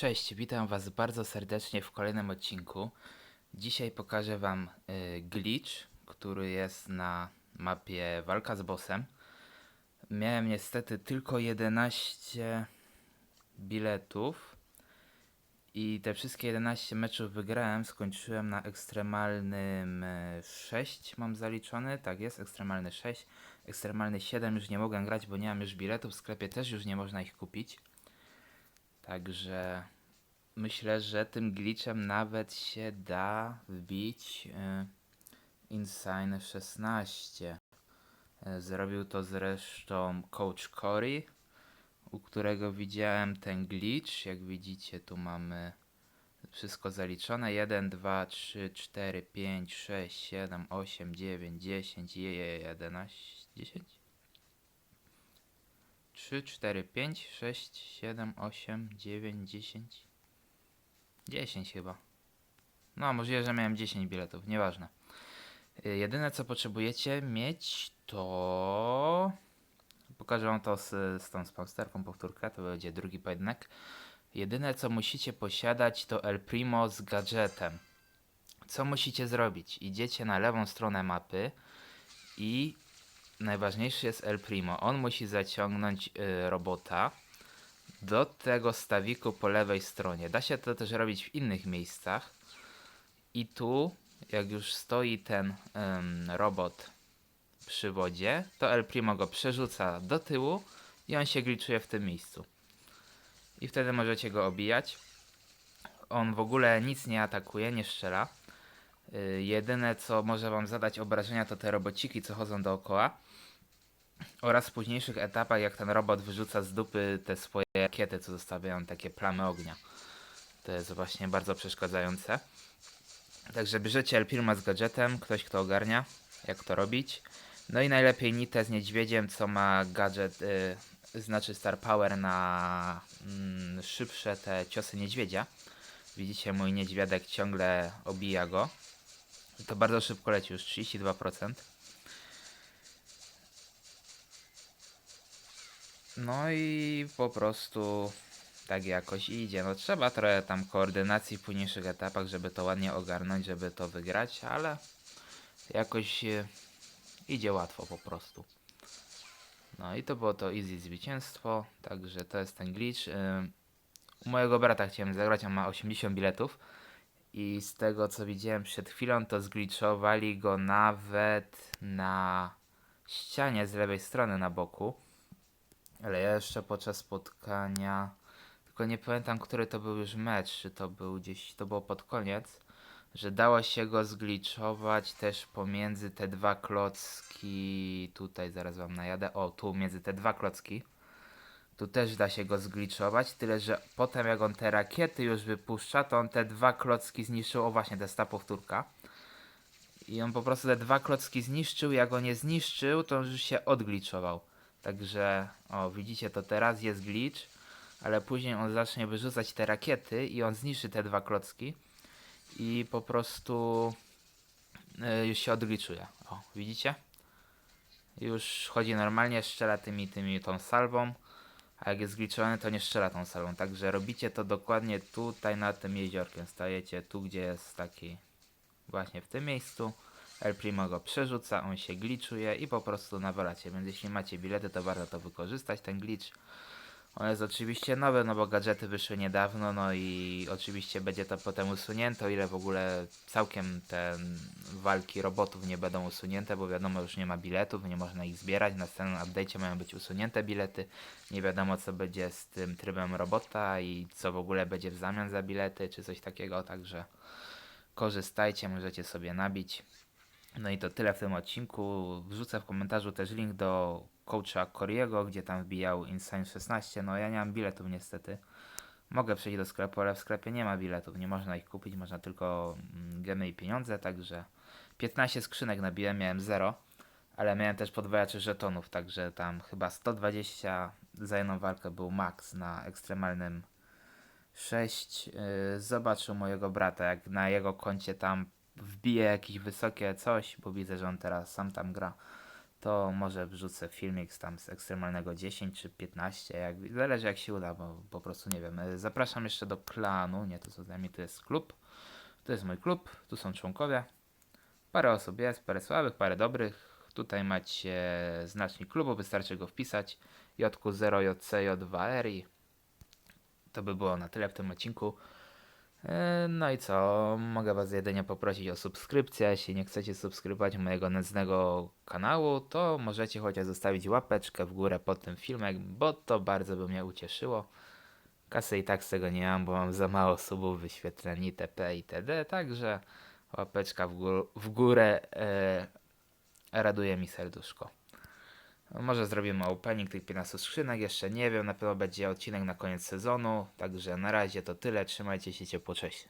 Cześć, witam Was bardzo serdecznie w kolejnym odcinku. Dzisiaj pokażę Wam y, glitch, który jest na mapie Walka z Bossem. Miałem niestety tylko 11 biletów i te wszystkie 11 meczów wygrałem. Skończyłem na ekstremalnym y, 6 mam zaliczony, tak jest, ekstremalny 6. Ekstremalny 7 już nie mogłem grać, bo nie mam już biletów, w sklepie też już nie można ich kupić. Także myślę, że tym glitchem nawet się da wbić y, Insane 16. Y, Zrobił to zresztą Coach Cory, u którego widziałem ten glitch. Jak widzicie, tu mamy wszystko zaliczone. 1, 2, 3, 4, 5, 6, 7, 8, 9, 10, 11, 10? 3, 4, 5, 6, 7, 8, 9, 10. 10 chyba. No, możliwe, że miałem 10 biletów, nieważne. Y, Jedyne co potrzebujecie mieć to. Pokażę wam to z, z tą spamsterką powtórkę, to będzie drugi pojedynek. Jedyne co musicie posiadać to El Primo z gadżetem. Co musicie zrobić? Idziecie na lewą stronę mapy i najważniejszy jest El Primo. On musi zaciągnąć y, robota do tego stawiku po lewej stronie. Da się to też robić w innych miejscach. I tu, jak już stoi ten robot przy wodzie, to El Primo go przerzuca do tyłu i on się gliczuje w tym miejscu. I wtedy możecie go obijać. On w ogóle nic nie atakuje, nie strzela. Y, jedyne co może wam zadać obrażenia to te robociki, co chodzą dookoła. Oraz w późniejszych etapach, jak ten robot wyrzuca z dupy te swoje rakiety, co zostawiają takie plamy ognia. To jest właśnie bardzo przeszkadzające. Także bierzecie El Primo z gadżetem, ktoś kto ogarnia, jak to robić. No i najlepiej Nitę z niedźwiedziem, co ma gadżet, y, znaczy Star Power na mm, szybsze te ciosy niedźwiedzia. Widzicie, mój niedźwiadek ciągle obija go. To bardzo szybko leci, już 32%. No i po prostu tak jakoś idzie. No trzeba trochę tam koordynacji w późniejszych etapach, żeby to ładnie ogarnąć, żeby to wygrać, ale jakoś e, idzie łatwo po prostu. No i to było to easy zwycięstwo, także to jest ten glitch. Ym, U mojego brata chciałem zagrać, on ma 80 biletów i z tego co widziałem przed chwilą, to zglitchowali go nawet na ścianie z lewej strony na boku. Ale ja jeszcze podczas spotkania, tylko nie pamiętam, który to był już mecz, czy to był gdzieś, to było pod koniec, że dało się go zgliczować też pomiędzy te dwa klocki, tutaj zaraz wam najadę, o tu między te dwa klocki, tu też da się go zgliczować, tyle że potem jak on te rakiety już wypuszcza, to on te dwa klocki zniszczył, o właśnie, to jest ta powtórka. I on po prostu te dwa klocki zniszczył, jak go nie zniszczył, to już się odgliczował. Także, o, widzicie to teraz, jest glitch, ale później on zacznie wyrzucać te rakiety i on zniszczy te dwa klocki i po prostu y, już się odgliczuje. O, widzicie? Już chodzi normalnie, strzela tymi, tymi tą salwą, a jak jest zgliczowany, to nie strzela tą salwą. Także robicie to dokładnie tutaj na tym jeziorkiem. Stajecie tu, gdzie jest taki właśnie w tym miejscu. El Primo go przerzuca, on się gliczuje i po prostu nawalacie. Więc jeśli macie bilety, to warto to wykorzystać, ten glitch. On jest oczywiście nowy, no bo gadżety wyszły niedawno, no i oczywiście będzie to potem usunięte, o ile w ogóle całkiem te walki robotów nie będą usunięte, bo wiadomo, już nie ma biletów, nie można ich zbierać. Na następnym update'cie mają być usunięte bilety. Nie wiadomo, co będzie z tym trybem robota i co w ogóle będzie w zamian za bilety, czy coś takiego, także korzystajcie, możecie sobie nabić. No i to tyle w tym odcinku. Wrzucę w komentarzu też link do coacha Koriego, gdzie tam wbijał Insane 16. No ja nie mam biletów niestety. Mogę przejść do sklepu, ale w sklepie nie ma biletów. Nie można ich kupić, można tylko mm, gemy i pieniądze, także 15 skrzynek nabiłem, miałem 0. Ale miałem też podwajaczy żetonów, także tam chyba 120 za jedną walkę był max na ekstremalnym 6. Yy, zobaczył mojego brata, jak na jego koncie tam wbije jakieś wysokie coś, bo widzę, że on teraz sam tam gra, to może wrzucę filmik z tam z ekstremalnego 10 czy 15, jak, zależy jak się uda, bo po prostu nie wiem. Zapraszam jeszcze do klanu, nie to co dla mnie to jest klub. To jest mój klub, tu są członkowie. Parę osób jest, parę słabych, parę dobrych. Tutaj macie znacznik klubu, wystarczy go wpisać. JQ0JCJ2R i to by było na tyle w tym odcinku. E, No i co? Mogę Was jedynie poprosić o subskrypcję. Jeśli nie chcecie subskrybować mojego nędznego kanału, to możecie chociaż zostawić łapeczkę w górę pod tym filmem, bo to bardzo by mnie ucieszyło. Kasy i tak z tego nie mam, bo mam za mało subów, wyświetleń itp. itd. Także łapeczka w, gó- w górę e, raduje mi serduszko. Może zrobimy opening tych 15 skrzynek, jeszcze nie wiem, na pewno będzie odcinek na koniec sezonu, także na razie to tyle, trzymajcie się ciepło, cześć.